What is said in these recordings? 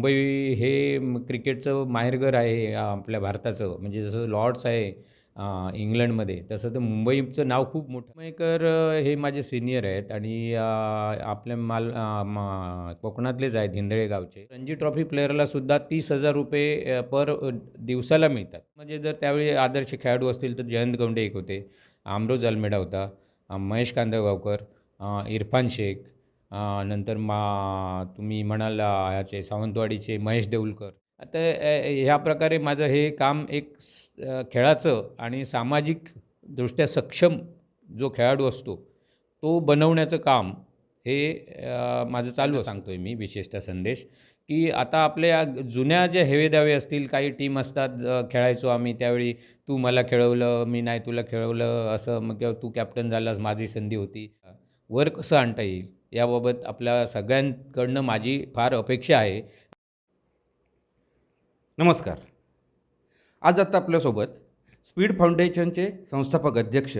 मुंबई हे क्रिकेटचं माहेरघर आहे आपल्या भारताचं. म्हणजे जसं लॉर्ड्स आहे इंग्लंडमध्ये तसं तर मुंबईचं नाव खूप मोठं. मयकर हे माझे सिनियर आहेत आणि आपल्या माल मा- कोकणातलेच आहेत हिंदळे गावचे. रणजी ट्रॉफी प्लेअरला सुद्धा तीस हजार रुपये पर दिवसाला मिळतात. म्हणजे जर त्यावेळी आदर्श खेळाडू असतील तर जयंत गवंडे एक होते आमरोज अल्मेडा होता महेश कांदळगावकर इरफान शेख नंतर मा तुम्ही म्हणाल अ, ह्याचे सावंतवाडीचे महेश देऊलकर. आता ह्या प्रकारे माझं हे काम एक खेळाचं आणि सामाजिकदृष्ट्या सक्षम जो खेळाडू असतो तो बनवण्याचं काम हे माझं चालू सांगतोय मी विशेषतः संदेश की आता आपल्या जुन्या ज्या हेवेदावे असतील काही टीम असतात खेळायचो आम्ही त्यावेळी तू मला खेळवलं मी नाही तुला खेळवलं असं मग किंवा तू कॅप्टन झालास माझी संधी होती. वर कसं आणता येईल? याबाबत आपल्या सगळ्यांकडनं माझी फार अपेक्षा आहे. नमस्कार. आज आता आपल्यासोबत स्पीड फाउंडेशनचे संस्थापक अध्यक्ष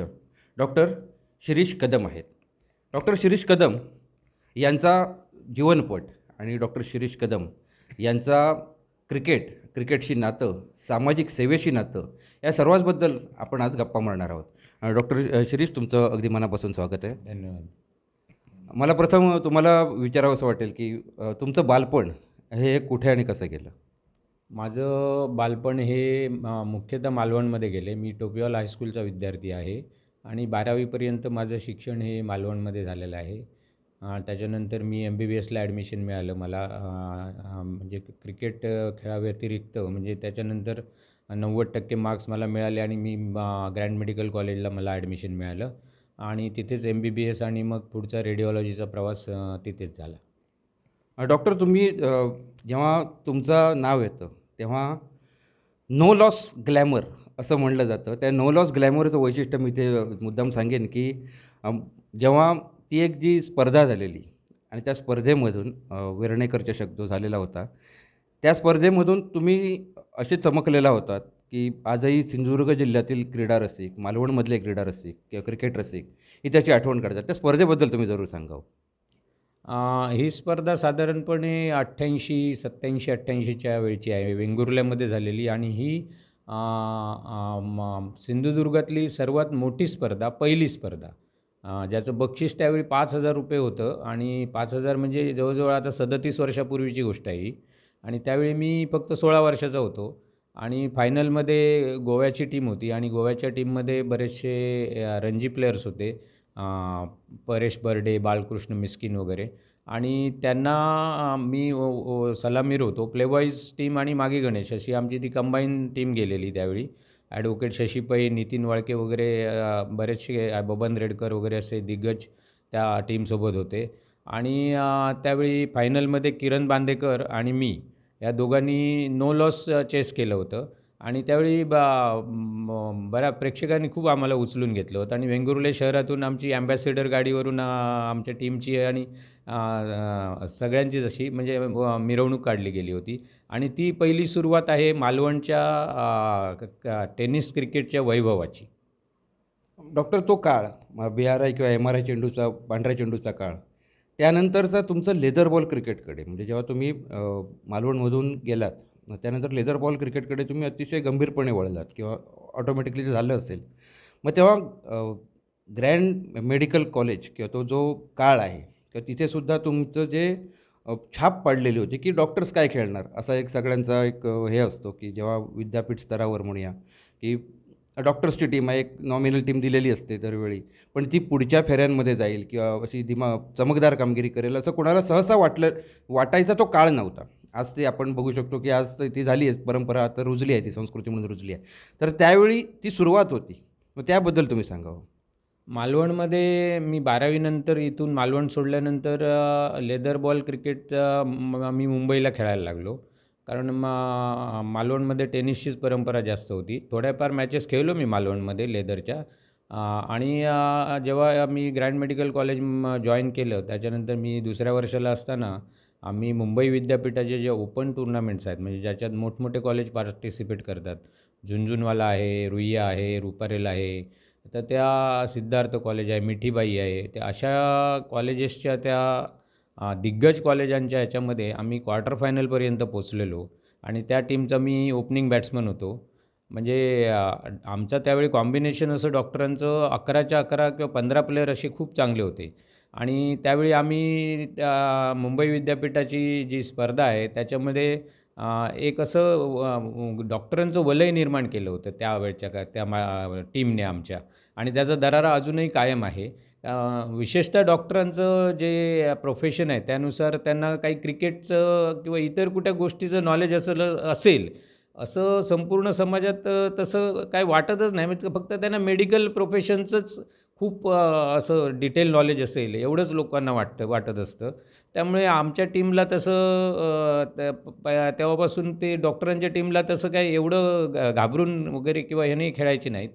डॉक्टर शिरीष कदम आहेत. डॉक्टर शिरीष कदम यांचा जीवनपट आणि डॉक्टर शिरीष कदम यांचा क्रिकेट क्रिकेटशी नातं सामाजिक सेवेशी नातं या सर्वांबद्दल आपण आज गप्पा मारणार आहोत. डॉक्टर शिरीष तुमचं अगदी मनापासून स्वागत आहे. धन्यवाद. मला प्रथम तुम्हाला विचारावंसं वाटेल की अ, तुमचं बालपण हे कुठे आणि कसं गेलं? माझं बालपण हे मुख्यतः मालवणमध्ये गेले. मी टोपीवाल हायस्कूलचा विद्यार्थी आहे आणि बारावीपर्यंत माझं शिक्षण हे मालवणमध्ये झालेलं आहे. अ, त्याच्यानंतर मी एम बी बी एसला ॲडमिशन मिळालं मला. अ, अ, म्हणजे क्रिकेट अ, खेळाव्यतिरिक्त म्हणजे त्याच्यानंतर नव्वद टक्के मार्क्स मला मिळाले आणि मी ग्रँड मेडिकल कॉलेजला मला ॲडमिशन मिळालं. आणि तिथेच एम बी बी एस आणि मग पुढचा रेडिओलॉजीचा प्रवास तिथेच झाला. डॉक्टर तुम्ही जेव्हा तुमचं नाव येतं तेव्हा नो लॉस ग्लॅमर असं म्हटलं जातं. त्या नो लॉस ग्लॅमरचं वैशिष्ट्य मी ते मुद्दाम सांगेन की जेव्हा ती एक जी स्पर्धा झालेली आणि त्या स्पर्धेमधून विरणेकर चषक जो झालेला होता त्या स्पर्धेमधून तुम्ही असे चमकलेला होतात की आजही सिंधुदुर्ग जिल्ह्यातील क्रीडा रसिक मालवणमधले क्रीडा रसिक किंवा क्रिकेट रसिक ही त्याची आठवण करतात त्या स्पर्धेबद्दल तुम्ही जरूर सांगावं. ही स्पर्धा साधारणपणे अठ्ठ्याऐंशी सत्त्याऐंशी अठ्ठ्याऐंशीच्या वेळची आहे. वेंगुर्ल्यामध्ये झालेली आणि ही म- सिंधुदुर्गातली सर्वात मोठी स्पर्धा पहिली स्पर्धा. ज्याचं बक्षीस त्यावेळी पाच हजार रुपये होतं आणि पाच हजार म्हणजे जवळजवळ आता सदतीस वर्षापूर्वीची गोष्ट आहे ही. आणि त्यावेळी मी फक्त सोळा वर्षाचा होतो. आणि फायनलमध्ये गोव्याची टीम होती आणि गोव्याच्या टीममध्ये बरेचसे रणजी प्लेयर्स होते. परेश बर्डे बालकृष्ण मिस्किन वगैरे. आणि त्यांना मी सलामीर होतो. प्लेबॉईज टीम आणि मागे गणेश अशी आमची ती कंबाईन टीम गेलेली त्यावेळी. ॲडव्होकेट शशी पै नितीन वाळके वगैरे बरेचसे बबन रेडकर वगैरे असे दिग्गज त्या टीमसोबत होते. आणि त्यावेळी फायनलमध्ये किरण बांदेकर आणि मी या दोघांनी नो लॉस चेस केलं होतं. आणि त्यावेळी बा बऱ्या प्रेक्षकांनी खूप आम्हाला उचलून घेतलं होतं. आणि वेंगुर्ले शहरातून आमची ॲम्बॅसेडर गाडीवरून आमच्या टीमची आणि सगळ्यांची जशी सगळ्यांचीच अशी म्हणजे मिरवणूक काढली गेली होती. आणि ती पहिली सुरुवात आहे मालवणच्या क- टेनिस क्रिकेटच्या वैभवाची. डॉक्टर तो काळ बी आर आय किंवा एम आर आय चेंडूचा पांढऱ्या चेंडूचा काळ. त्यानंतरचा तुमचं लेदर बॉल क्रिकेटकडे म्हणजे जेव्हा तुम्ही मालवणमधून गेलात त्यानंतर लेदर बॉल क्रिकेटकडे तुम्ही अतिशय गंभीरपणे वळलात किंवा ऑटोमॅटिकली झालं असेल. मग तेव्हा ग्रँड मेडिकल कॉलेज किंवा तो जो काळ आहे किंवा तिथेसुद्धा तुमचं जे छाप पाडलेली होती की डॉक्टर्स काय खेळणार असा एक सगळ्यांचा एक हे असतो की जेव्हा विद्यापीठ स्तरावर म्हणूया की डॉक्टर्सची टीम आहे एक नॉमिनल टीम दिलेली असते दरवेळी. पण ती पुढच्या फेऱ्यांमध्ये जाईल किंवा अशी दिमा चमकदार कामगिरी करेल असं कोणाला सहसा वाटलं वाटायचा तो काळ नव्हता. आज ते आपण बघू शकतो की आज तर ती झाली आहे परंपरा आता रुजली आहे ती संस्कृती म्हणून रुजली आहे. तर त्यावेळी ती सुरुवात होती. मग त्याबद्दल तुम्ही सांगावं हो. मालवणमध्ये मी बारावीनंतर इथून मालवण सोडल्यानंतर लेदर बॉल क्रिकेट मी मुंबईला खेळायला लागलो. कारण मा मालवणमध्ये टेनिसचीच परंपरा जास्त होती. थोड्याफार मॅचेस खेळलो मी मालवणमध्ये लेदरच्या. आणि जेव्हा मी ग्रँड मेडिकल कॉलेज जॉईन केलं त्याच्यानंतर मी दुसऱ्या वर्षाला असताना आम्ही मुंबई विद्यापीठाचे जे ओपन टुर्नामेंट्स आहेत म्हणजे ज्याच्यात मोठमोठे कॉलेज पार्टिसिपेट करतात. झुंझुनवाला आहे रुईया आहे रुपारेल आहे. तर त्या सिद्धार्थ कॉलेज आहे मिठीबाई आहे. त्या अशा कॉलेजेसच्या त्या दिग्गज कॉलेजांच्या ह्याच्यामध्ये आम्ही क्वार्टर फायनलपर्यंत पोचलेलो आणि त्या टीमचा मी ओपनिंग बॅट्समन होतो. म्हणजे अ, आमचं त्यावेळी कॉम्बिनेशन असं डॉक्टरांचं अकराच्या अकरा किंवा पंधरा प्लेयर असे खूप चांगले होते. आणि त्यावेळी आम्ही त्या मुंबई विद्यापीठाची जी स्पर्धा आहे त्याच्यामध्ये एक असं डॉक्टरांचं वलय निर्माण केलं होतं त्यावेळच्या का त्या मा टीमने आमच्या. आणि त्याचा दरारा अजूनही कायम आहे. विशेषतः डॉक्टरांचं जे प्रोफेशन आहे त्यानुसार त्यांना काही क्रिकेटचं किंवा इतर कुठल्या गोष्टीचं नॉलेज असलं असेल असं संपूर्ण समाजात तसं काय वाटतच नाही. म्हणजे फक्त त्यांना मेडिकल प्रोफेशनचंच खूप असं डिटेल नॉलेज असेल एवढंच लोकांना वाटतं वाटत असतं. त्यामुळे आमच्या टीमला तसं त्या प- तेव्हापासून ते डॉक्टरांच्या टीमला तसं काही एवढं घाबरून वगैरे किंवा ह्याने खेळायचे नाहीत.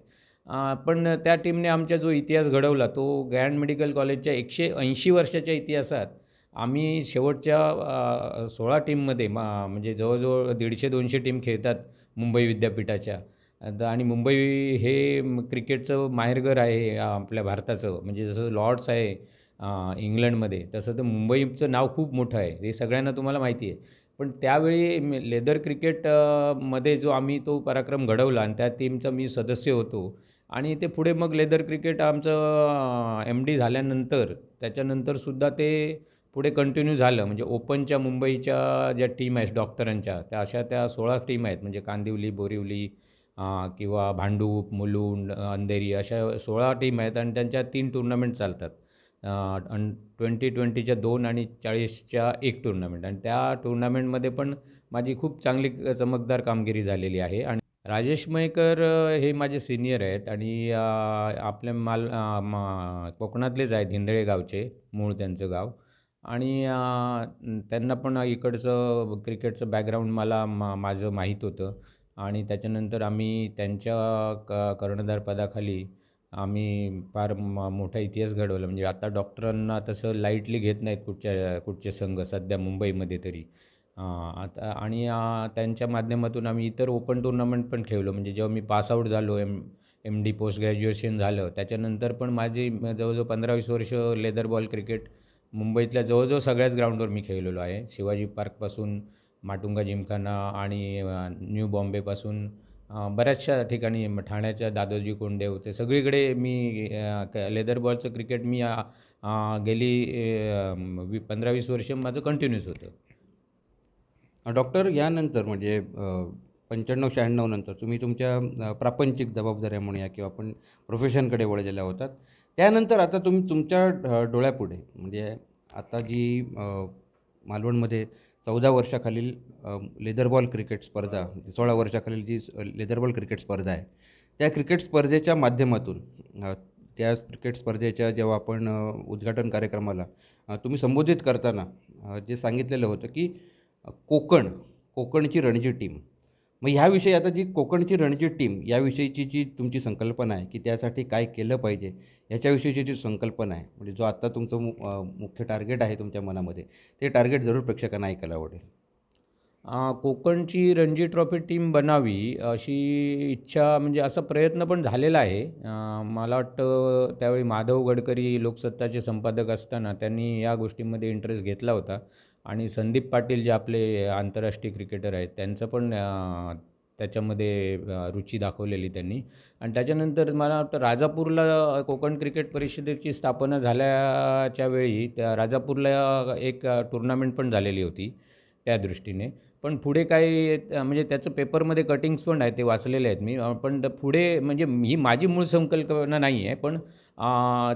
पण त्या टीमने आमचा जो इतिहास घडवला तो गॅन मेडिकल कॉलेजच्या एकशे ऐंशी वर्षाच्या इतिहासात आम्ही शेवटच्या सोळा टीममध्ये मा म्हणजे जवळजवळ दीडशे दोनशे टीम खेळतात मुंबई विद्यापीठाच्या. आणि मुंबई हे क्रिकेटचं माहेरघर आहे आपल्या भारताचं. म्हणजे जसं लॉर्ड्स आहे इंग्लंडमध्ये तसं तर मुंबईचं नाव खूप मोठं आहे. हे सगळ्यांना तुम्हाला माहिती आहे. पण त्यावेळी लेदर क्रिकेटमध्ये जो आम्ही तो पराक्रम घडवला आणि त्या टीमचा मी सदस्य होतो आणि ते पुढे मग लेदर क्रिकेट आमचं एम डी झाल्यानंतर त्याच्यानंतरसुद्धा ते पुढे कंटिन्यू झालं. म्हणजे ओपनच्या मुंबईच्या ज्या टीम आहेत डॉक्टरांच्या त्या अशा त्या सोळा टीम आहेत. म्हणजे कांदिवली बोरिवली किंवा भांडूप मुलुंड अंधेरी अशा सोळा टीम आहेत आणि त्यांच्या तीन टुर्नामेंट चालतात. अन ट्वेंटी ट्वेंटीच्या दोन आणि चाळीसच्या एक टुर्नामेंट आणि त्या टुर्नामेंटमध्ये पण माझी खूप चांगली चमकदार कामगिरी झालेली आहे. आणि राजेश मयेकर हे माझे सिनियर आहेत आणि आपले आपल्या माल मा म- कोकणातलेच आहेत हिंदळे गावचे मूळ त्यांचं गाव. आणि त्यांना पण इकडचं क्रिकेटचं बॅकग्राऊंड मला मा माझं माहीत होतं. आणि त्याच्यानंतर आम्ही त्यांच्या क कर्णधार पदाखाली आम्ही फार म मोठा इतिहास घडवला. म्हणजे आता डॉक्टरांना तसं लाईटली घेत नाहीत कुठच्या कुठचे संघ सध्या मुंबईमध्ये तरी. आता आणि त्यांच्या माध्यमातून आम्ही इतर ओपन टुर्नामेंट पण खेळलो. म्हणजे जेव्हा मी पासआउट झालो M M D post graduation झालं त्याच्यानंतर पण माझी जवळजवळ पंधरा वीस वर्ष लेदर बॉल क्रिकेट मुंबईतल्या जवळजवळ सगळ्याच ग्राउंडवर मी खेळलेलो आहे. शिवाजी पार्कपासून माटुंगा जिमखाना आणि न्यू बॉम्बेपासून बऱ्याचशा ठिकाणी ठाण्याच्या दादोजी कोंडदेव ते सगळीकडे मी क- लेदर बॉलचं क्रिकेट मी गेली वी पंधरा वीस वर्ष माझं कंटिन्यूस होतं. डॉक्टर यानंतर म्हणजे पंच्याण्णव शहाण्णव नंतर तुम्ही तुमच्या प्रापंचिक जबाबदाऱ्या म्हणूया किंवा आपण प्रोफेशनकडे वळलेल्या होतात. त्यानंतर आता तुम्ही तुमच्या डोळ्यापुढे म्हणजे आता जी मालवणमध्ये चौदा वर्षाखालील लेदरबॉल क्रिकेट स्पर्धा सोळा वर्षाखालील जी लेदरबॉल क्रिकेट स्पर्धा आहे त्या क्रिकेट स्पर्धेच्या माध्यमातून त्या क्रिकेट स्पर्धेच्या जेव्हा आपण उद्घाटन कार्यक्रमाला तुम्ही संबोधित करताना जे सांगितलेलं होतं की कोकण कोकणची रणजी टीम. मग ह्याविषयी आता जी कोकणची रणजी टीम याविषयीची जी तुमची संकल्पना आहे की त्यासाठी काय केलं पाहिजे याच्याविषयीची जी संकल्पना आहे म्हणजे जो आत्ता तुमचं मु मुख्य टार्गेट आहे तुमच्या मनामध्ये ते टार्गेट जरूर प्रेक्षकांना ऐकायला आवडेल. कोकणची रणजी ट्रॉफी टीम बनावी अशी इच्छा म्हणजे असा प्रयत्न पण झालेला आहे. मला वाटतं त्यावेळी माधव गडकरी लोकसत्ताचे संपादक असताना त्यांनी या गोष्टीमध्ये इंटरेस्ट घेतला होता. आणि संदीप पाटील जे आपले आंतरराष्ट्रीय क्रिकेटर आहेत त्यांचं पण त्याच्यामध्ये रुची दाखवलेली त्यांनी. आणि त्याच्यानंतर मला वाटतं राजापूरला कोकण क्रिकेट परिषदेची स्थापना झाल्याच्या वेळी त्या राजापूरला एक टुर्नामेंट पण झालेली होती. त्या दृष्टीने. पण पुढे काही म्हणजे त्याचं पेपरमध्ये कटिंग्स पण आहेत ते वाचलेले आहेत मी. पण पुढे म्हणजे ही माझी मूळ संकल्पना नाही आहे पण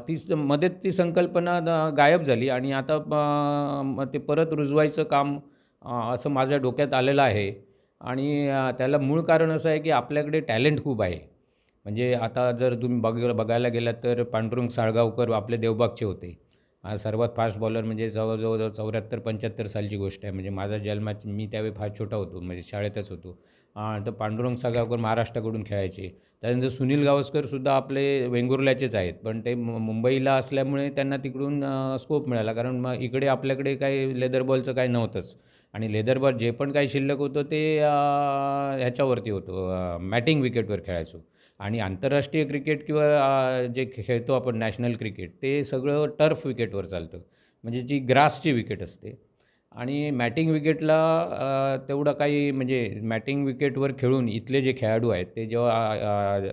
ती स- मध्ये ती संकल्पना गायब झाली आणि आता म ते परत रुजवायचं काम असं माझ्या डोक्यात आलेलं आहे. आणि त्याला मूळ कारण असं आहे की आपल्याकडे टॅलेंट खूप आहे. म्हणजे आता जर तुम्ही बघ बघायला गेलात तर पांडुरंग साळगावकर आपले देवबागचे होते. सर्वात फास्ट बॉलर म्हणजे जवळजवळ जवळ चौऱ्याहत्तर पंच्याहत्तर सालची गोष्ट आहे. म्हणजे माझा जन्माची मी त्यावेळी फार छोटा होतो. म्हणजे शाळेतच होतो. तर पांडुरंग साळगावकर महाराष्ट्राकडून खेळायचे. त्यानंतर सुनील गावस्करसुद्धा आपले वेंगुर्ल्याचेच आहेत. पण ते मु- मुंबईला असल्यामुळे त्यांना तिकडून स्कोप मिळाला. कारण मग इकडे आपल्याकडे काही लेदर बॉलचं काही नव्हतंच. आणि लेदर बॉल जे पण काही शिल्लक होतं ते ह्याच्यावरती होतं. मॅटिंग विकेटवर खेळायचो. आणि आंतरराष्ट्रीय क्रिकेट किंवा जे खेळतो आपण नॅशनल क्रिकेट ते सगळं टर्फ विकेटवर चालतं. म्हणजे जी ग्रासची विकेट असते. आणि मॅटिंग विकेटला तेवढं काही म्हणजे मॅटिंग विकेटवर खेळून इथले जे खेळाडू आहेत ते जेव्हा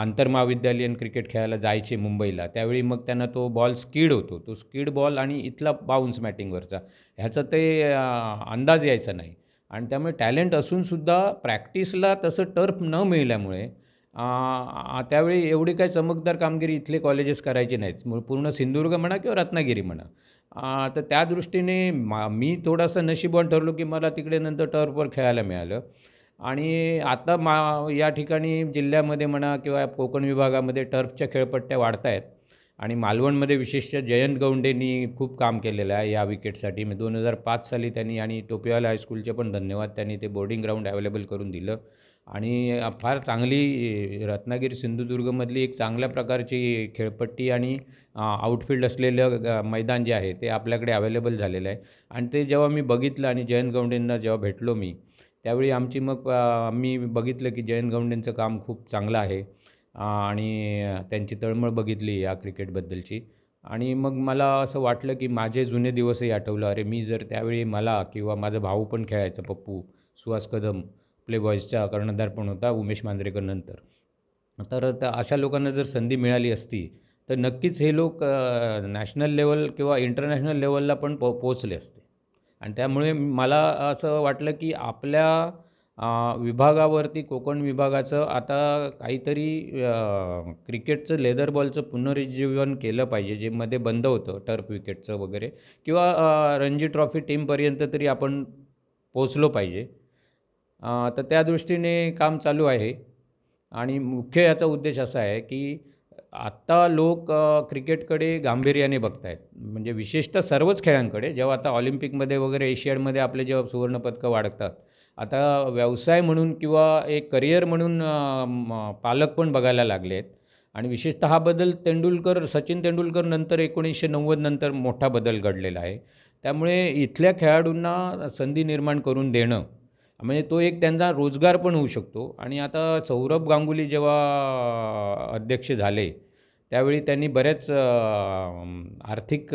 आंतरमहाविद्यालयीन क्रिकेट खेळायला जायचे मुंबईला त्यावेळी मग त्यांना तो बॉल स्कीड होतो. तो स्किड बॉल आणि इथला बाउन्स मॅटिंगवरचा. ह्याचा ते अंदाज यायचा नाही. आणि त्यामुळे टॅलेंट असूनसुद्धा प्रॅक्टिसला तसं टर्फ न मिळाल्यामुळे त्यावेळी एवढी काही चमकदार कामगिरी इथले कॉलेजेस करायचे नाहीत. पूर्ण सिंधुदुर्ग म्हणा किंवा रत्नागिरी म्हणा. तर त्या दृष्टीने मा मी थोडासा नशीबवान ठरलो की मला तिकडे नंतर टर्फवर खेळायला मिळालं. आणि आता मा या ठिकाणी जिल्ह्यामध्ये म्हणा किंवा कोकण विभागामध्ये टर्फच्या खेळपट्ट्या वाढत आहेत आणि मालवणमध्ये विशेषतः जयंत गौंडेंनी खूप काम केलेलं आहे या विकेटसाठी मी दोन हजार पाच साली त्यांनी आणि टोपीवाला हायस्कूलचे पण धन्यवाद त्यांनी ते बोर्डिंग ग्राउंड अवेलेबल करून दिलं. आणि फार चांगली रत्नागिरी सिंधुदुर्गमधली एक चांगल्या प्रकारची खेळपट्टी आणि आउटफील्ड असलेलं मैदान जे आहे ते आपल्याकडे अवेलेबल झालेलं आहे. आणि ते जेव्हा मी बघितलं आणि जयंत गौंडेंना जेव्हा भेटलो मी त्यावेळी आमची मग मी बघितलं की जयंत गौंडेंचं काम खूप चांगलं आहे. आणि त्यांची तळमळ बघितली या क्रिकेटबद्दलची. आणि मग मला असं वाटलं की माझे जुने दिवसही आठवलं. अरे मी जर त्यावेळी मला किंवा माझा भाऊ पण खेळायचा पप्पू सुहास कदम प्लेबॉयजचा कर्णधार पण होता उमेश मांजरेकर नंतर. तर अशा लोकांना जर संधी मिळाली असती तर नक्कीच हे लोक नॅशनल लेवल किंवा इंटरनॅशनल लेवलला पण पो पोचले असते. आणि त्यामुळे मला असं वाटलं की आपल्या विभागावरती कोकण विभागाचं आता काहीतरी क्रिकेटचं लेदर बॉलचं पुनरुज्जीवन केलं पाहिजे जे मध्ये बंद होतं टर्फ विकेटचं वगैरे. किंवा रणजी ट्रॉफी टीमपर्यंत तरी आपण पोचलो पाहिजे. तर त्या दृष्टीने काम चालू आहे. आणि मुख्य याचा उद्देश असा आहे की आत्ता लोक क्रिकेटकडे गांभीर्याने बघत आहेत म्हणजे विशेषतः सर्वच खेळांकडे. जेव्हा आता ऑलिम्पिकमध्ये वगैरे एशियाडमध्ये आपले जेव्हा सुवर्णपदकं वाढतात. आता व्यवसाय म्हणून किंवा एक करिअर म्हणून पालक पण बघायला लागले आहेत आणि विशेषतः हा बदल तेंडुलकर सचिन तेंडुलकर नंतर एकोणीसशे नव्वद नंतर मोठा बदल घडलेला आहे. त्यामुळे इथल्या खेळाडूंना संधी निर्माण करून देणं म्हणजे तो एक त्यांचा रोजगार पण होऊ शकतो. आणि आता सौरभ गांगुली जेव्हा अध्यक्ष झाले त्यावेळी त्यांनी बऱ्याच आर्थिक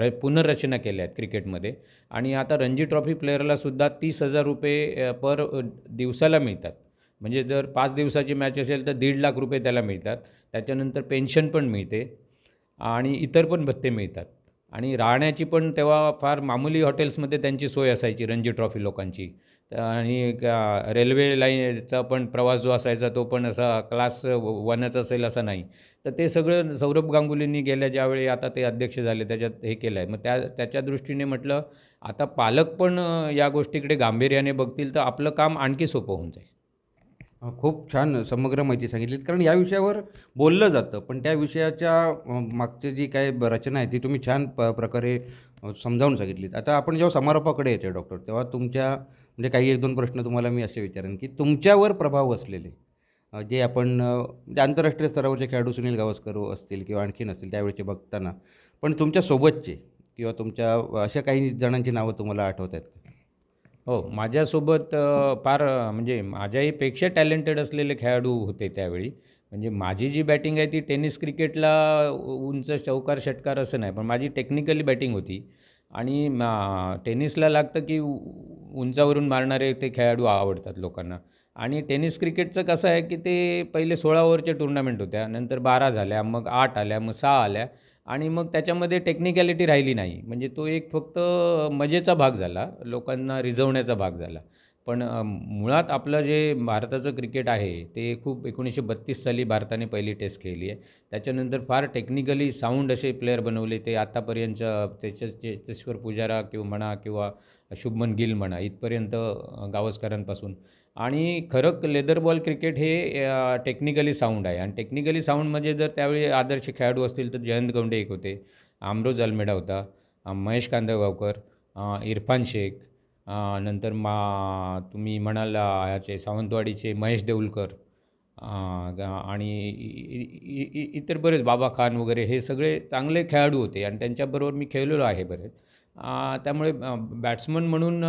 र पुनर्रचना केल्या आहेत क्रिकेटमध्ये. आणि आता रणजी ट्रॉफी प्लेअरलासुद्धा तीस हजार रुपये पर दिवसाला मिळतात. म्हणजे जर पाच दिवसाची मॅच असेल तर दीड लाख रुपये त्याला मिळतात. त्याच्यानंतर पेन्शन पण मिळते. आणि इतर पण भत्ते मिळतात. आणि राहण्याची पण तेव्हा फार मामूली हॉटेल्समध्ये त्यांची सोय असायची रणजी ट्रॉफी लोकांची. आणि रेल्वे लाईनचा पण प्रवास जो असायचा तो पण असा क्लास वनच असेल असा नाही. तर ते सगळं सौरभ गांगुलींनी गेल्या ज्यावेळी आता ते अध्यक्ष झाले त्याच्यात हे केलं आहे मग त्या त्याच्या दृष्टीने म्हटलं आता पालक पण या गोष्टीकडे गांभीर्याने बघतील तर आपलं काम आणखी सोपं होऊन जाईल. खूप छान समग्र माहिती सांगितलीत. कारण या विषयावर बोललं जातं पण त्या विषयाच्या मागची जी काय रचना आहे ती तुम्ही छान प प्रकारे समजावून सांगितलीत. आता आपण जेव्हा समारोपाकडे येते डॉक्टर तेव्हा तुमच्या म्हणजे काही एक दोन प्रश्न तुम्हाला मी असे विचारेन की तुमच्यावर प्रभाव असलेले जे आपण म्हणजे आंतरराष्ट्रीय स्तरावरचे खेळाडू सुनील गावस्कर असतील किंवा आणखीन असतील त्यावेळेचे बघताना पण तुमच्या सोबतचे किंवा तुमच्या अशा काही जणांची नावं तुम्हाला आठवत आहेत हो माझ्यासोबत फार म्हणजे माझ्याहीपेक्षा टॅलेंटेड असलेले खेळाडू होते त्यावेळी. म्हणजे माझी जी बॅटिंग आहे ती टेनिस क्रिकेटला उंच चौकार षटकार असं नाही पण माझी टेक्निकली बॅटिंग होती. आणि मा- टेनिसला लागतं की उंचावरून मारणारे ते खेळाडू आवडतात लोकांना. आणि टेनिस क्रिकेटचं कसं आहे की ते पहिले सोळा ओव्हरच्या टुर्नामेंट होत्या नंतर बारा झाल्या मग आठ आल्या मग सहा आल्या. आणि मग त्याच्यामध्ये टेक्निकॅलिटी राहिली नाही. म्हणजे तो एक फक्त मजेचा भाग झाला. लोकांना रिझवण्याचा भाग झाला. पण मुळात आपलं जे भारताचं क्रिकेट आहे ते खूप एकोणीसशे बत्तीस साली भारताने पहिली टेस्ट खेळली आहे. त्याच्यानंतर फार टेक्निकली साऊंड असे प्लेअर बनवले. ते आत्तापर्यंत त्याच्या चेतेश्वर पुजारा किंवा म्हणा किंवा शुभमन गिल म्हणा इथपर्यंत गावस्करांपासून. आणि खरं लेदर बॉल क्रिकेट हे टेक्निकली साऊंड आहे. आणि टेक्निकली साऊंड म्हणजे जर त्यावेळी आदर्श खेळाडू असतील तर जयंत गवंडे एक होते आमरोज अल्मेडा होता महेश कांदळगावकर इरफान शेख नंतर मा तुम्ही म्हणाल याचे सावंतवाडीचे महेश देऊलकर आणि इतर बरेच बाबा खान वगैरे हे सगळे चांगले खेळाडू होते. आणि त्यांच्याबरोबर मी खेळलेलो आहे बरेच. त्यामुळे बॅट्समन म्हणून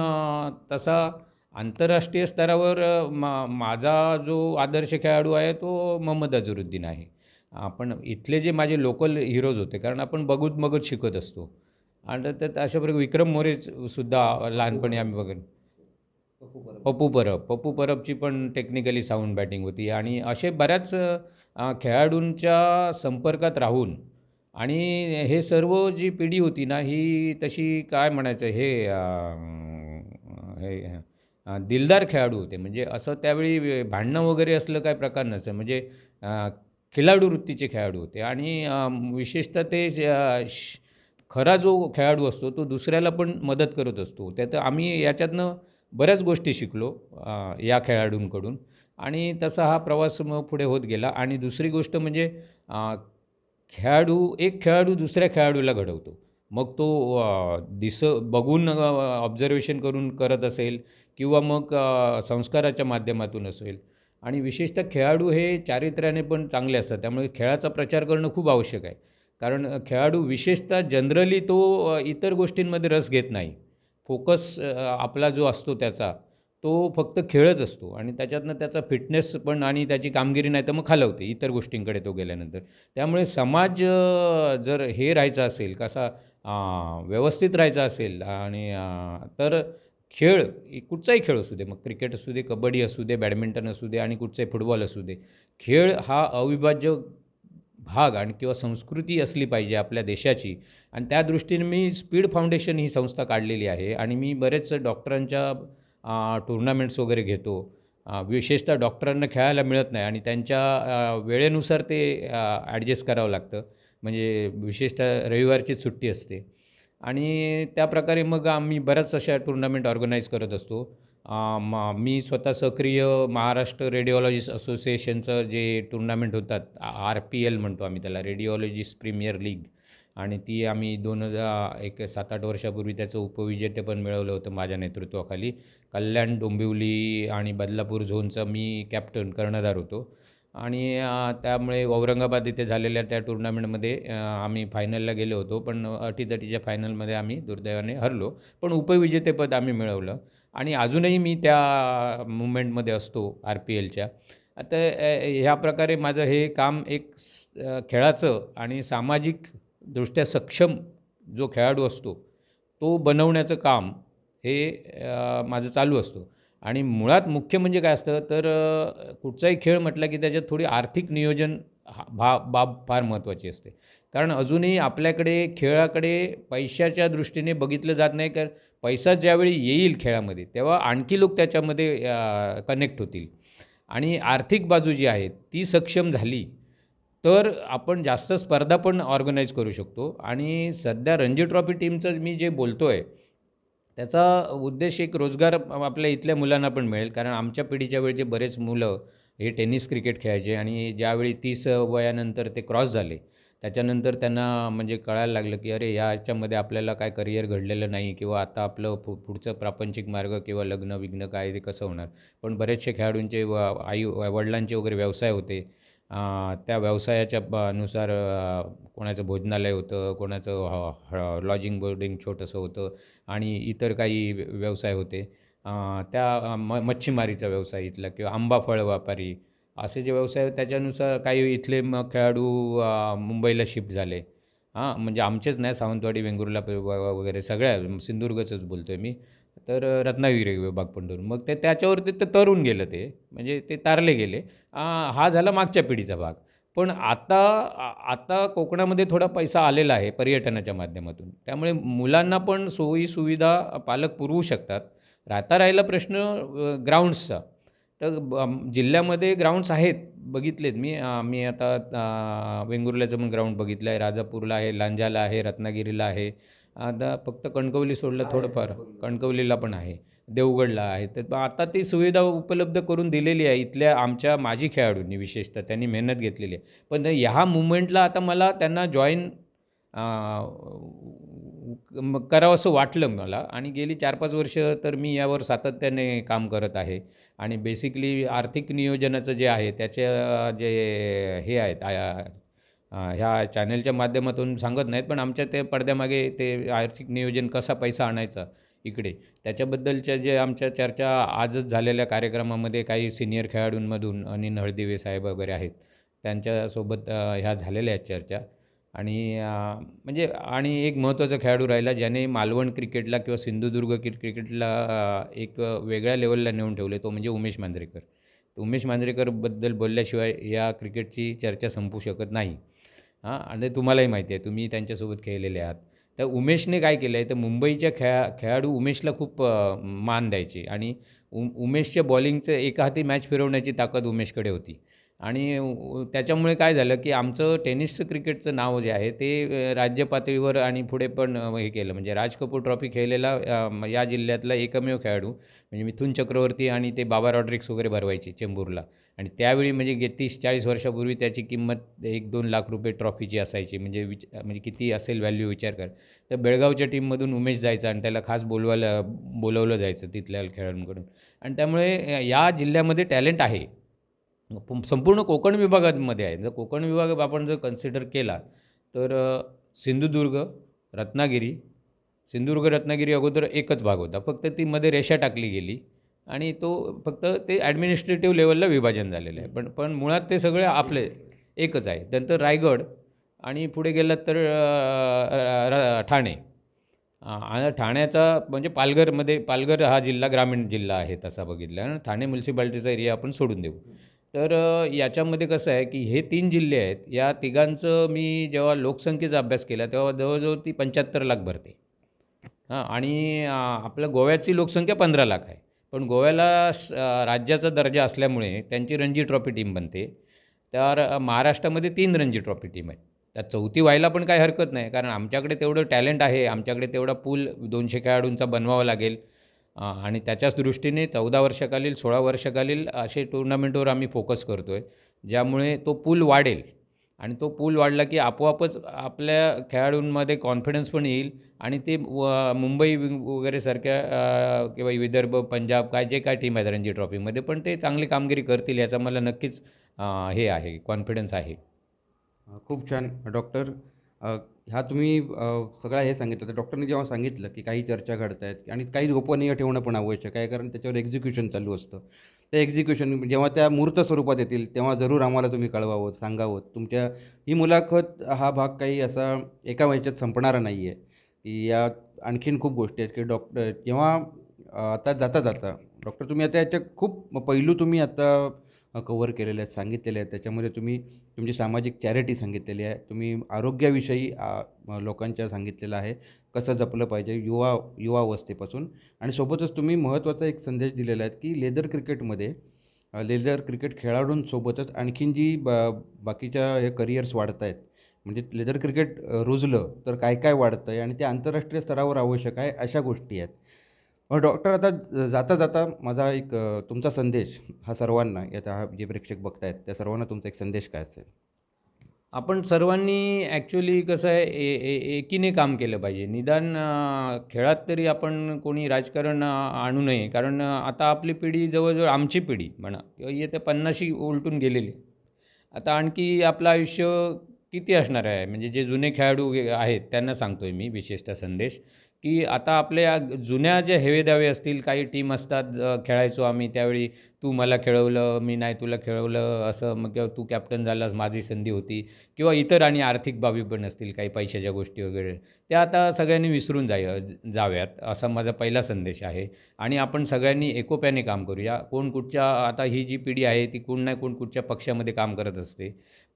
तसा आंतरराष्ट्रीय स्तरावर मा माझा जो आदर्श खेळाडू आहे तो मोहम्मद अझरुद्दीन आहे. आपण इथले जे माझे लोकल हिरोज होते कारण आपण बघूत बघत शिकत असतो. आणि त्यात अशा प्रकारे विक्रम मोरेच सुद्धा लहानपणी आम्ही बघत पप्पू परब. पप्पू परबची पण टेक्निकली साऊंड बॅटिंग होती. आणि असे बऱ्याच खेळाडूंच्या संपर्कात राहून आणि हे सर्व जी पिढी होती ना ही तशी काय म्हणायचं हे हे दिलदार खेळाडू होते. म्हणजे असं त्यावेळी भांडणं वगैरे असलं काय प्रकार नसं म्हणजे खिलाडू वृत्तीचे खेळाडू होते. आणि विशेषतः ते श- खरा जो खेळाडू असतो तो दुसऱ्याला पण मदत करत असतो. त्यात आम्ही याच्यातनं बऱ्याच गोष्टी शिकलो या खेळाडूंकडून. आणि तसा हा प्रवास मग पुढे होत गेला. आणि दुसरी गोष्ट म्हणजे खेळाडू एक खेळाडू दुसऱ्या खेळाडूला घडवतो. मग तो दिस बघून ऑब्झर्वेशन करून करत असेल. किंवा मग संस्काराच्या माध्यमातून असेल. आणि विशेषतः खेळाडू हे चारित्र्याने पण चांगले असतात. त्यामुळे खेळाचा प्रचार करणं खूप आवश्यक आहे. कारण खेळाडू विशेषतः जनरली तो इतर गोष्टींमध्ये रस घेत नाही. फोकस आपला जो असतो त्याचा तो फक्त खेळच असतो. आणि त्याच्यातनं त्याचा फिटनेस पण आणि त्याची कामगिरी नाही तर मग खालवते इतर गोष्टींकडे तो गेल्यानंतर. त्यामुळे समाज जर हे राहायचा असेल कसा व्यवस्थित राहायचा असेल आणि तर खेळ कुठचाही खेळ असू दे मग क्रिकेट असू दे कबड्डी असू दे बॅडमिंटन असू दे आणि कुठचाही फुटबॉल असू दे खेळ हा अविभाज्य भाग आणि किंवा संस्कृती असली पाहिजे आपल्या देशाची. आणि त्या दृष्टीने मी स्पीड फाउंडेशन ही संस्था काढलेली आहे आणि मी बरेच डॉक्टरांच्या टुर्नामेंट्स वगैरे घेतो. विशेषतः डॉक्टरांना खेळायला मिळत नाही आणि त्यांच्या वेळेनुसार ते ॲडजस्ट करावं लागतं. म्हणजे विशेषतः रविवारची सुट्टी असते. आणि त्या प्रकारे मग आम्ही बऱ्याच अशा टुर्नामेंट ऑर्गनाईज करत असतो. म मी स्वतः सक्रिय महाराष्ट्र रेडिओलॉजिस्ट असोसिएशनचं जे टुर्नामेंट होतात आर पी एल म्हणतो आम्ही त्याला रेडिओलॉजिस्ट प्रीमियर लीग आणि ती आम्ही दोन हजार एक सात आठ वर्षापूर्वी त्याचं उपविजेतेपण मिळवलं होतं माझ्या नेतृत्वाखाली. कल्याण डोंबिवली आणि बदलापूर झोनचा मी कॅप्टन कर्णधार होतो. आणि त्यामुळे औरंगाबाद इथे झालेल्या त्या टुर्नामेंटमध्ये आम्ही फायनलला गेलो होतो पण अटीतटीच्या फायनलमध्ये आम्ही दुर्दैवाने हरलो. पण उपविजेतेपद आम्ही मिळवलं. आणि अजूनही मी त्या मुवमेंटमध्ये असतो आर पी एलच्या. आता ह्या प्रकारे माझं हे काम एक खेळाचं आणि सामाजिक दृष्ट्या सक्षम जो खेळाडू असतो तो बनवण्याचं काम हे माझं चालू असतं. आणि मुळात मुख्य म्हणजे काय असतं तर कुठचाही खेळ म्हटलं की त्याच्यात थोडी आर्थिक नियोजन हा भा बाब फार महत्त्वाची असते. कारण अजूनही आपल्याकडे खेळाकडे पैशाच्या दृष्टीने बघितलं जात नाही कारण पैसा ज्यावेळी येईल खेळामध्ये तेव्हा आणखी लोक त्याच्यामध्ये कनेक्ट होतील. आणि आर्थिक बाजू जी आहे ती सक्षम झाली तर आपण जास्त स्पर्धा पण ऑर्गनाईज करू शकतो. आणि सध्या रणजी ट्रॉफी टीमचं मी जे बोलतो आहे त्याचा उद्देश एक रोजगार आपल्या इथल्या मुलांना पण मिळेल. कारण आमच्या पिढीच्या वेळचे बरेच मुलं हे टेनिस क्रिकेट खेळायचे आणि ज्यावेळी तीस वयानंतर ते क्रॉस झाले त्याच्यानंतर त्यांना म्हणजे कळायला लागलं की अरे याच्यामध्ये आपल्याला काय करिअर घडलेलं नाही किंवा आता आपलं पु पुढचं प्रापंचिक मार्ग किंवा लग्न विग्न काय ते कसं होणार? पण बरेचसे खेळाडूंचे व आई वडिलांचे वगैरे व्यवसाय होते. त्या व्यवसायाच्या ब- नुसार कोणाचं भोजनालय होतं कोणाचं लॉजिंग बोर्डिंग छोटंसं होतं आणि इतर काही व्यवसाय होते. त्या म मच्छीमारीचा व्यवसाय इथला किंवा आंबा फळ व्यापारी असे जे व्यवसाय त्याच्यानुसार काही इथले मग खेळाडू मुंबईला शिफ्ट झाले. हां म्हणजे आमचेच नाही सावंतवाडी वेंगुर्ला वगैरे सगळ्या सिंधुदुर्गचंच बोलतो आहे मी. तर रत्नागिरी विभाग पंढरून मग ते त्याच्यावरती ते तरून गेलं ते म्हणजे ते तारले गेले. हा झाला मागच्या पिढीचा भाग. पण आता आता कोकणामध्ये थोडा पैसा आलेला आहे पर्यटनाच्या माध्यमातून. त्यामुळे मुलांना पण सोयी सुविधा पालक पुरवू शकतात. राहता राहिला प्रश्न ग्राउंड्सचा. तर जिल्ह्यामध्ये ग्राउंड्स आहेत बघितलेत मी. मी आता वेंगुर्ल्याचं पण ग्राउंड बघितलं आहे राजापूरला आहे लांजाला आहे रत्नागिरीला आहे. आता फक्त कणकवली सोडलं थोडंफार. कणकवलीला पण आहे. देवगडला आहे. तर आता ती सुविधा उपलब्ध करून दिलेली आहे. इथल्या आमच्या माजी खेळाडूंनी विशेषतः त्यांनी मेहनत घेतलेली आहे. पण ह्या मुवमेंटला आता मला त्यांना जॉईन करावं असं वाटलं मला. आणि गेली चार पाच वर्ष तर मी यावर सातत्याने काम करत आहे. आणि बेसिकली आर्थिक नियोजनाचं जे आहे त्याच्या जे हे आहेत ह्या चॅनलच्या माध्यमातून सांगत नाहीत पण आमच्या ते पडद्यामागे ते आर्थिक नियोजन कसा पैसा आणायचा इकडे त्याच्याबद्दलच्या जे आमच्या चर्चा आजच झालेल्या कार्यक्रमामध्ये काही सिनियर खेळाडूंमधून अनिल हळदिवे साहेब वगैरे आहेत त्यांच्यासोबत ह्या झालेल्या आहेत चर्चा. आणि म्हणजे आणि एक महत्त्वाचा खेळाडू राहिला ज्याने मालवण क्रिकेटला किंवा सिंधुदुर्ग क्रि क्रिकेटला एक वेगळ्या लेवलला नेऊन ठेवले तो म्हणजे उमेश मांजरेकर. उमेश मांजरेकरबद्दल बोलल्याशिवाय या क्रिकेटची चर्चा संपू शकत नाही. हां आणि तुम्हालाही माहिती आहे तुम्ही त्यांच्यासोबत खेळलेले आहात. तर उमेशने काय केलं आहे तर मुंबईच्या खेळा खेळाडू उमेशला खूप मान द्यायचे आणि उ उमेशच्या बॉलिंगचं एका हाती मॅच फिरवण्याची ताकद उमेशकडे होती. आणि त्याच्यामुळे काय झालं की आमचं टेनिसचं क्रिकेटचं नाव जे आहे ते राज्य पातळीवर आणि पुढे पण हे केलं. म्हणजे राज कपूर ट्रॉफी खेळलेला या जिल्ह्यातला एकमेव खेळाडू म्हणजे मिथुन चक्रवर्ती आणि ते बाबा रॉड्रिक्स वगैरे भरवायचे चेंबूरला. आणि त्यावेळी म्हणजे गे तीस चाळीस वर्षापूर्वी त्याची किंमत एक दोन लाख रुपये ट्रॉफीची असायची. म्हणजे विच म्हणजे किती असेल व्हॅल्यू विचार कर. तर बेळगावच्या टीममधून उमेश जायचा आणि त्याला खास बोलवायला बोलवलं जायचं तिथल्या खेळाडूंकडून. आणि त्यामुळे या जिल्ह्यामध्ये टॅलेंट आहे. संपूर्ण कोकण विभागामध्ये आहे. जर कोकण विभाग आपण जर कन्सिडर केला तर सिंधुदुर्ग रत्नागिरी सिंधुदुर्ग रत्नागिरी अगोदर एकच भाग होता. फक्त ती मध्ये रेषा टाकली गेली. आणि तो फक्त ते ॲडमिनिस्ट्रेटिव्ह लेवलला विभाजन झालेलं आहे. पण पण मुळात ते सगळे आपले एकच आहे. नंतर रायगड आणि पुढे गेलात तर ठाणे. आणि ठाण्याचा म्हणजे पालघरमध्ये पालघर हा जिल्हा ग्रामीण जिल्हा आहे तसा बघितला. आणि ठाणे म्युन्सिपाल्टीचा एरिया आपण सोडून देऊ. तर याच्यामध्ये कसं आहे की हे तीन जिल्हे आहेत. या तिघांचं मी जेव्हा लोकसंख्येचा अभ्यास केला तेव्हा जवळजवळ ती पंच्याहत्तर लाख भरते. हां आणि आपल्या आपलं गोव्याची लोकसंख्या पंधरा लाख आहे. पण गोव्याला स- राज्याचा दर्जा असल्यामुळे त्यांची रणजी ट्रॉफी टीम बनते. तर महाराष्ट्रामध्ये तीन रणजी ट्रॉफी टीम आहेत. त्यात चौथी व्हायला पण काही हरकत नाही कारण आमच्याकडे तेवढं टॅलेंट आहे आमच्याकडे तेवढा पूल दोनशे खेळाडूंचा बनवावा लागेल. आणि त्याच्याच दृष्टीने चौदा वर्षाखालील सोळा वर्षाखालील असे टुर्नामेंटवर आम्ही फोकस करतो आहे ज्यामुळे तो पूल वाढेल. आणि तो पूल वाढला की आपोआपच आपल्या खेळाडूंमध्ये कॉन्फिडन्स पण येईल आणि ते व मुंबई वगैरे सारख्या किंवा विदर्भ पंजाब काय जे काय टीम आहेत रणजी ट्रॉफीमध्ये पण ते चांगली कामगिरी करतील याचा मला नक्कीच हे आहे कॉन्फिडन्स आहे. खूप छान. डॉक्टर ह्या तुम्ही सगळं हे सांगितलं. तर डॉक्टरने जेव्हा सांगितलं की काही चर्चा घडत आहेत आणि काही गोपनीय ठेवणं पण आवश्यक आहे कारण त्याच्यावर एक्झिक्युशन चालू असतं. ते एक्झिक्युशन जेव्हा त्या मूर्त स्वरूपात येतील तेव्हा जरूर आम्हाला तुम्ही कळवावं सांगावं. तुमच्या ही मुलाखत हा भाग काही असा एका व्हायच्यात संपणारा नाही आहे या आणखीन खूप गोष्टी आहेत की डॉक्टर जेव्हा आता जाता जाता डॉक्टर तुम्ही आता याच्या खूप पैलू तुम्ही आता कवर केलेले आहेत सांगितलेले आहेत. त्याच्यामध्ये तुम्ही तुमची सामाजिक चॅरिटी सांगितलेली आहे. तुम्ही आरोग्याविषयी लोकांच्या सांगितलेलं आहे. कसं जपलं पाहिजे युवा युवा अवस्थेपासून. आणि सोबतच तुम्ही महत्त्वाचा एक संदेश दिलेला आहे की लेदर क्रिकेटमध्ये लेदर क्रिकेट खेळाडूंसोबतच आणखीन जी ब बाकीच्या हे करिअर्स वाढत आहेत म्हणजे लेदर क्रिकेट रुजलं तर काय काय वाढतं आहे आणि ते आंतरराष्ट्रीय स्तरावर आवश्यक आहे अशा गोष्टी आहेत. मग डॉक्टर आता जाता जाता माझा एक तुमचा संदेश हा सर्वांना आता हा जे प्रेक्षक बघतायत त्या सर्वांना तुमचा एक संदेश काय असेल? आपण सर्वांनी ॲक्च्युली कसं आहे ए ए एकीने काम केलं पाहिजे. निदान खेळात तरी आपण कोणी राजकारण आणू नये. कारण आता आपली पिढी जवळजवळ आमची पिढी म्हणा किंवा येत्या पन्नाशी उलटून गेलेली. आता आणखी आपलं आयुष्य किती असणार आहे? म्हणजे जे जुने खेळाडू आहेत त्यांना सांगतो आहे मी विशेषतः संदेश. की आता आपल्या जुन्या ज्या हेवेदावे असतील काही टीम असतात खेळायचो आम्ही त्यावेळी तू मला खेळवलं मी नाही तुला खेळवलं असं मग तू कॅप्टन झालास माझी संधी होती किंवा इतर आणि आर्थिक बाबी पण असतील काही पैशाच्या गोष्टी वगैरे. त्या आता सगळ्यांनी विसरून जाय जाव्यात असा माझा पहिला संदेश आहे. आणि आपण सगळ्यांनी एकोप्याने काम करूया. कोण कुठच्या आता ही जी पिढी आहे ती कोण नाही कोण कुठच्या पक्षामध्ये काम करत असते.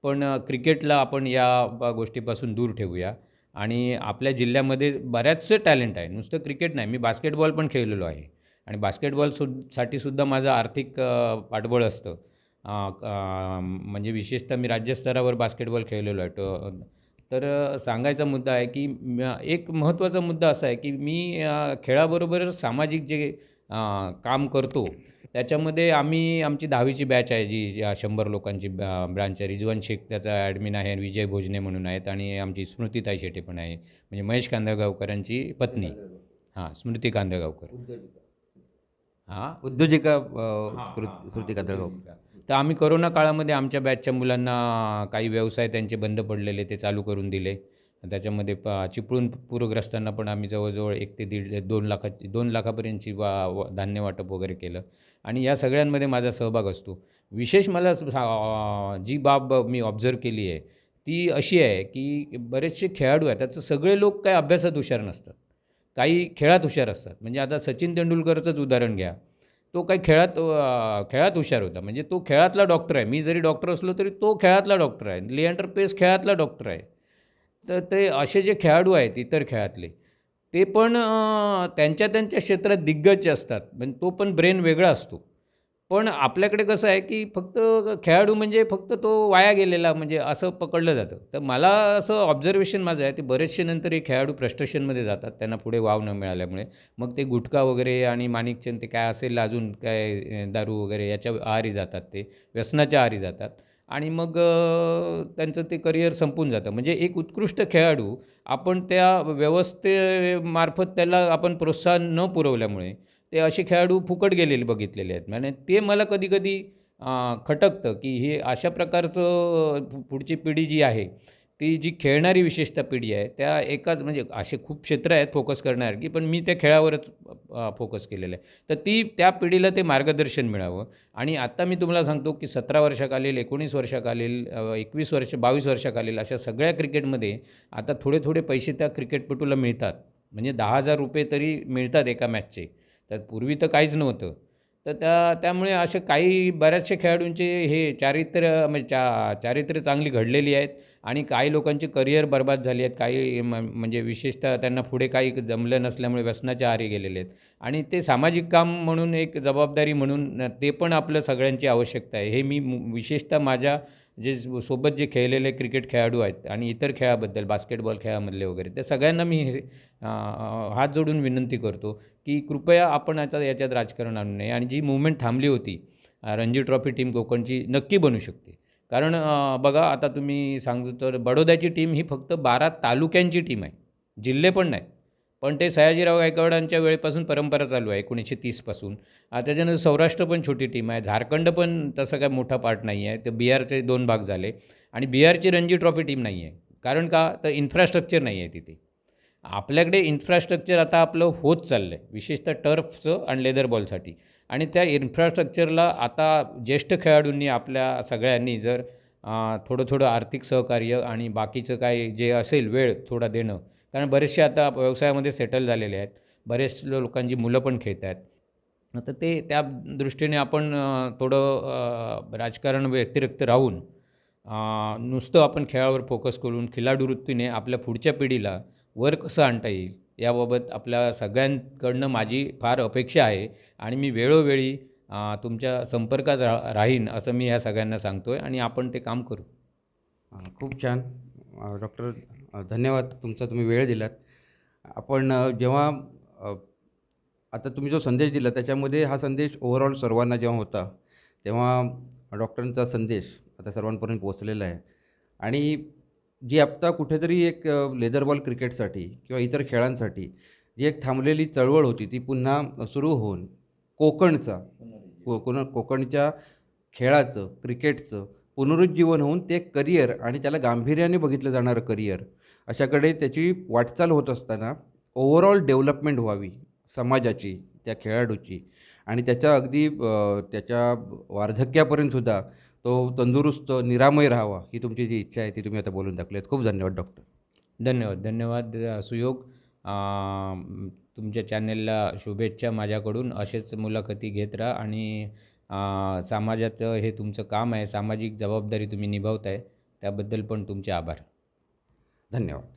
पण क्रिकेटला आपण या गोष्टीपासून दूर ठेवूया. आणि आपल्या जिल्ह्यामध्ये बऱ्याचसे टॅलेंट आहे. नुसतं क्रिकेट नाही मी बास्केटबॉल पण खेळलेलो आहे. आणि बास्केटबॉल सु साठी सुद्धा माझं आर्थिक पाठबळ असतं. म्हणजे विशेषतः मी राज्यस्तरावर बास्केटबॉल खेळलेलो आहे. तो तर सांगायचा मुद्दा आहे की एक महत्त्वाचा मुद्दा असा आहे की मी खेळाबरोबर खेळाबरोबरच सामाजिक जे काम करतो त्याच्यामध्ये आम्ही आमची दहावीची बॅच आहे जी शंभर लोकांची ब्रा- ब्रांच आहे. रिजवान शेख त्याचा ॲडमिन आहे विजय भोजने म्हणून आहेत आणि आमची स्मृतीताई शेटे पण आहे. म्हणजे महेश कांदळगावकरांची पत्नी. हां स्मृती कांदळगावकर हां? उद्योजिका अ, स्कृ- श्रुती कादळगाव तर आम्ही करोना काळामध्ये आमच्या बॅचच्या मुलांना काही व्यवसाय त्यांचे बंद पडलेले ते चालू करून दिले. त्याच्यामध्ये प चिपळूण पूरग्रस्तांना पण आम्ही जवळजवळ एक ते दीड दोन लाखाची दोन लाखापर्यंतची व धान्य वाटप वगैरे केलं. आणि या सगळ्यांमध्ये माझा सहभाग असतो. विशेष मला जी बाब मी ऑब्झर्व केली आहे ती अशी आहे की बरेचसे खेळाडू आहेत त्याचं सगळे लोक काही अभ्यासात हुशार नसतात. काही खेळात हुशार असतात. म्हणजे आता सचिन तेंडुलकरचंच उदाहरण घ्या. तो काही खेळात खेळात हुशार होता. म्हणजे तो खेळातला डॉक्टर आहे. मी जरी डॉक्टर असलो तरी तो खेळातला डॉक्टर आहे. लिएंडर पेस खेळातला डॉक्टर आहे. तर ते असे जे खेळाडू आहेत इतर खेळातले ते पण त्यांच्या त्यांच्या क्षेत्रात दिग्गज असतात. म्हणजे तो पण ब्रेन वेगळा असतो. पण आपल्याकडे कसं आहे की फक्त खेळाडू म्हणजे फक्त तो वाया गेलेला म्हणजे असं पकडलं जातं. तर मला असं ऑब्झर्वेशन माझं आहे ते बरेचसे नंतर हे खेळाडू फ्रस्ट्रेशनमध्ये जातात. त्यांना पुढे वाव न मिळाल्यामुळे. मग ते गुटखा वगैरे आणि माणिकचंद ते काय असेल अजून काय दारू वगैरे याच्या आहारी जातात ते. व्यसनाच्या आहारी जातात. आणि मग त्यांचं ते करिअर संपून जातं. म्हणजे एक उत्कृष्ट खेळाडू आपण त्या व्यवस्थेमार्फत त्याला आपण प्रोत्साहन न पुरवल्यामुळे ते असे खेळाडू फुकट गेलेले बघितलेले आहेत. म्हणजे ते मला कधीकधी खटकतं की हे अशा प्रकारचं पुढची पिढी जी आहे ती जी खेळणारी विशेषतः पिढी आहे त्या एकाच म्हणजे असे खूप क्षेत्र आहेत फोकस करण्यासारखी पण मी त्या खेळावरच फोकस केलेलं आहे. तर ती त्या पिढीला ते मार्गदर्शन मिळावं. आणि आत्ता मी तुम्हाला सांगतो की सतरा वर्षाखालील एकोणीस वर्षाखालील एकवीस वर्ष बावीस वर्षाखालील अशा सगळ्या क्रिकेटमध्ये आता थोडे थोडे पैसे त्या क्रिकेटपटूला मिळतात. म्हणजे दहा हजार रुपये तरी मिळतात एका मॅचचे तर पूर्वी तर काहीच नव्हतं. तर त्या त्यामुळे असे काही बऱ्याचशा खेळाडूंचे हे चारित्र्य म्हणजे चा चारित्र्य चांगली घडलेली आहेत आणि काही लोकांचे करिअर बर्बाद झाली आहेत. काही म- म्हणजे विशेषतः त्यांना पुढे काही जमलं नसल्यामुळे व्यसनाच्या आहारी गेलेले आहेत. आणि ते सामाजिक काम म्हणून एक जबाबदारी म्हणून ते पण आपलं सगळ्यांची आवश्यकता आहे. हे मी मु- विशेषतः माझ्या जे सोबत जे खेळलेले क्रिकेट खेळाडू आहेत आणि इतर खेळाबद्दल बास्केटबॉल खेळामधले वगैरे त्या सगळ्यांना मी हे हात जोडून विनंती करतो की कृपया आपण आता याच्यात राजकारण आणू नये. आणि जी मुवमेंट थांबली होती रणजी ट्रॉफी टीम कोकणची नक्की बनू शकते. कारण बघा आता तुम्ही सांगतो तर बडोद्याची टीम ही फक्त बारा तालुक्यांची टीम आहे. जिल्हे पण नाही. पण ते सयाजीराव गायकवाडांच्या वेळेपासून परंपरा चालू आहे एकोणीसशे तीसपासून त्याच्यानंतर सौराष्ट्र पण छोटी टीम आहे झारखंड पण तसं काय मोठा पार्ट नाही आहे तर बिहारचे दोन भाग झाले. आणि बिहारची रणजी ट्रॉफी टीम नाही आहे कारण का? तर इन्फ्रास्ट्रक्चर नाही आहे तिथे. आपल्याकडे इन्फ्रास्ट्रक्चर आता आपलं होत चाललं आहे विशेषतः टर्फचं आणि लेदर बॉलसाठी आणि त्या इन्फ्रास्ट्रक्चरला आता ज्येष्ठ खेळाडूंनी आपल्या सगळ्यांनी जर थोडं थोडं आर्थिक सहकार्य आणि बाकीचं काय जे असेल वेळ थोडा देणं कारण बरेचसे आता व्यवसायामध्ये सेटल झालेले आहेत. बरेच लोकांची मुलं पण खेळत आहेत तर ते त्या दृष्टीने आपण थोडं राजकारण व्यतिरिक्त राहून नुसतं आपण खेळावर फोकस करून खिलाडू वृत्तीने आपल्या पुढच्या पिढीला वर कसं आणता येईल याबाबत आपल्या सगळ्यांकडनं माझी फार अपेक्षा आहे. आणि मी वेळोवेळी तुमच्या संपर्कात रा राहीन असं मी ह्या सगळ्यांना सांगतो आहे आणि आपण ते काम करू. खूप छान. डॉक्टर धन्यवाद तुमचा तुम्ही वेळ दिलात. आपण जेव्हा आता तुम्ही जो संदेश दिला त्याच्यामध्ये हा संदेश ओव्हरऑल सर्वांना जेव्हा होता तेव्हा डॉक्टरांचा संदेश आता सर्वांपर्यंत पोहोचलेला आहे. आणि जी आत्ता कुठेतरी एक लेदरबॉल लेदर बॉल क्रिकेटसाठी किंवा इतर खेळांसाठी जी एक थांबलेली चळवळ होती ती पुन्हा सुरू होऊन कोकणचा को कोण कोकणच्या खेळाचं क्रिकेटचं पुनरुज्जीवन होऊन ते करिअर आणि त्याला गांभीर्याने बघितलं जाणारं करिअर अशाकडे त्याची वाटचाल होत असताना ओव्हरऑल डेव्हलपमेंट व्हावी समाजाची त्या खेळाडूची. आणि त्याच्या अगदी त्याच्या वार्धक्यापर्यंत सुद्धा तो तंदुरुस्त निरामय राहावा ही तुमची जी इच्छा आहे ती तुम्ही आता बोलून दाखवली खूप धन्यवाद डॉक्टर. धन्यवाद. धन्यवाद सुयोग. तुमच्या चॅनेलला शुभेच्छा माझ्याकडून. असेच मुलाखती घेत राहा आणि समाजाचं हे तुमचं काम आहे सामाजिक जबाबदारी तुम्ही निभावताय त्याबद्दल पण तुमचे आभार. धन्यवाद